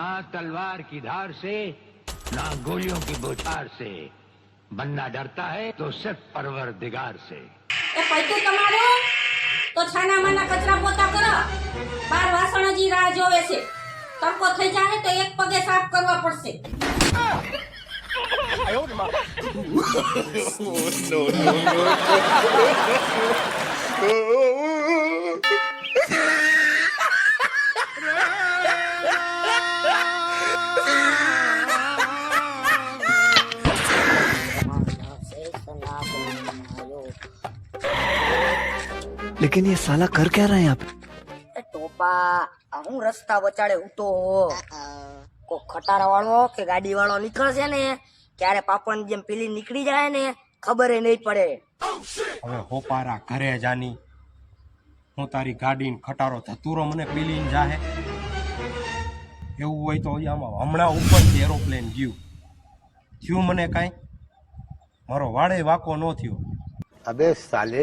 तलवार की धार से ना गोलियों की बौछार से बनना डरता है तो सिर्फ परवर दिगार से એ પૈતું તમારું તો છાના માના કચરા પોતા કરો બાર વાસણ હજી રાહ જોવે છે તડકો થઈ જાય તો એક પગે સાફ કરવા પડશે लेकिन ये साला कर क्या रहा है यहाँ पे એ ટોપા આ હું રસ્તા વચાડે ઉતો કો ખટારા વાળો કે ગાડી વાળો નીકળશે ને ક્યારે પાપણ જેમ પેલી નીકળી જાય ને ખબર નહીં પડે હવે હોપારા ઘરે જાની હું તારી ગાડી ખટારો ધતુરો મને પીલીને જાહે એવું હોય તો આમાં હમણાં ઉપરથી એરોપ્લેન ગયું થયું મને કાંઈ મારો વાળે વાકો ન થયો अबे साले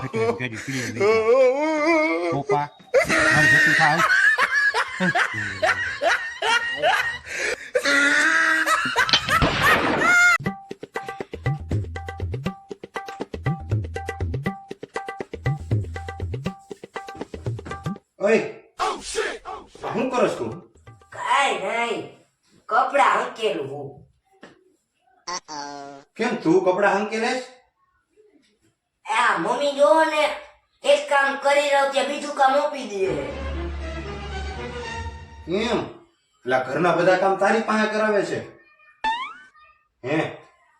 ઘડી ઘડી પીલી લઈ જાય. હોપા હાલ જતું થા, હાલ. ઓય શું કરો છો કાઈ નહીં કપડા હંકેલું હું કેમ તું કપડા હંકેલેશ આ મમ્મી જો ને એક કામ કરી રહ્યો કે બીજું કામ ઓપી દે. કેમ? એટલે ઘરના બધા કામ તારી પાસે કરાવે છે. હે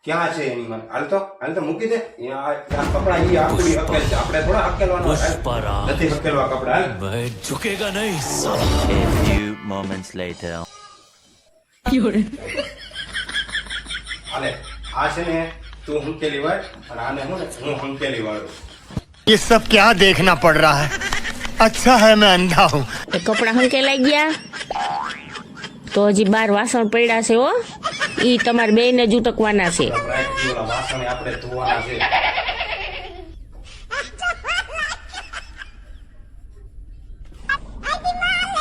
ક્યાં છે એની મને? હાલ તો હાલ તો મૂકી દે. આ કપડા ઈ આકડી હકેલ છે. આપણે થોડા હકેલવાનો. નથી હકેલવા કપડા. હાલ. A few moments later. હાલે આ છે ને તું હંકેલી વાળ અને આને હું ને હું હંકેલી વાળું ये सब क्या देखना पड़ रहा है अच्छा है मैं अंधा हूँ એ કપડાં હંકેલાઈ ગયા તો હજી બાર વાસણ પડ્યા છે હો ઈ તમારે બેયને જ ઉટકવાના છે આપણા એક જોડા વાસણે આપણે ધોવાના છે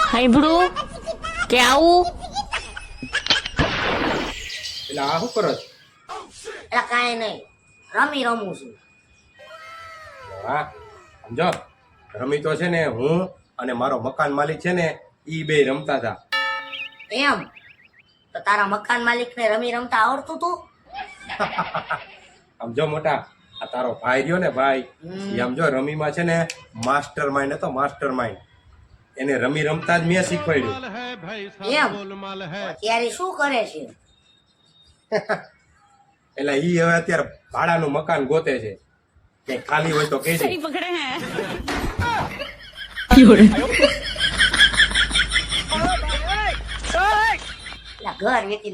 સાંભળું કે આવું એટલે આ શું કરો છો? એટલે કાંઈ નહીં. રમી રમું છું. હા સમજો? રમી તો છે ને હું અને મારો મકાન માલિક છે ને એ બે રમતા હતા. એમ? તો તારા મકાન માલિકને રમી રમતા આવડતું તું? સમજો મોટા આ તારો ભાઈ રહ્યો ને ભાઈ એ સમજો રમીમાં છે ને માસ્ટર માઇન્ડ હતો માસ્ટર માઇન્ડ એને રમી રમતા જ મેં શીખવાડ્યું. એમ? અત્યારે શું કરે છે? એટલે ઈ હવે અત્યારે ભાડાનું મકાન ગોતે છે. કે ખાલી હોય તો કે છે ઘર વેચી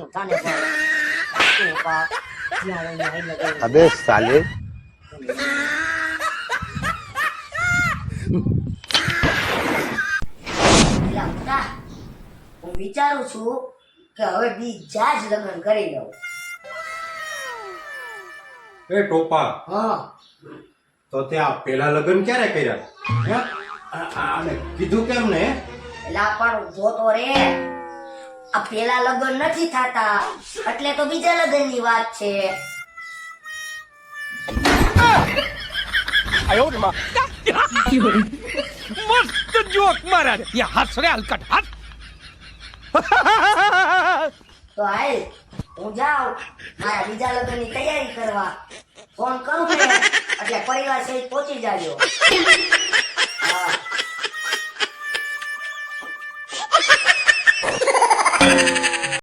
વિચારું છું કે હવે બીજા જ લગ્ન કરી લઉં. એ ટોપા. હા. તો ત્યાં પેલા લગ્ન ક્યારે કર્યા? હે? આને કીધું કેમ ને? એટલે પણ પણ જોતો રે. આ પેલા લગ્ન નથી થતા. એટલે તો બીજા લગ્નની વાત છે. તો આય હું જાઉં. મારા બીજા લગ્નની તૈયારી કરવા. ફોન કરું ને એટલે પરિવાર સહિત પહોંચી જાજો. હા.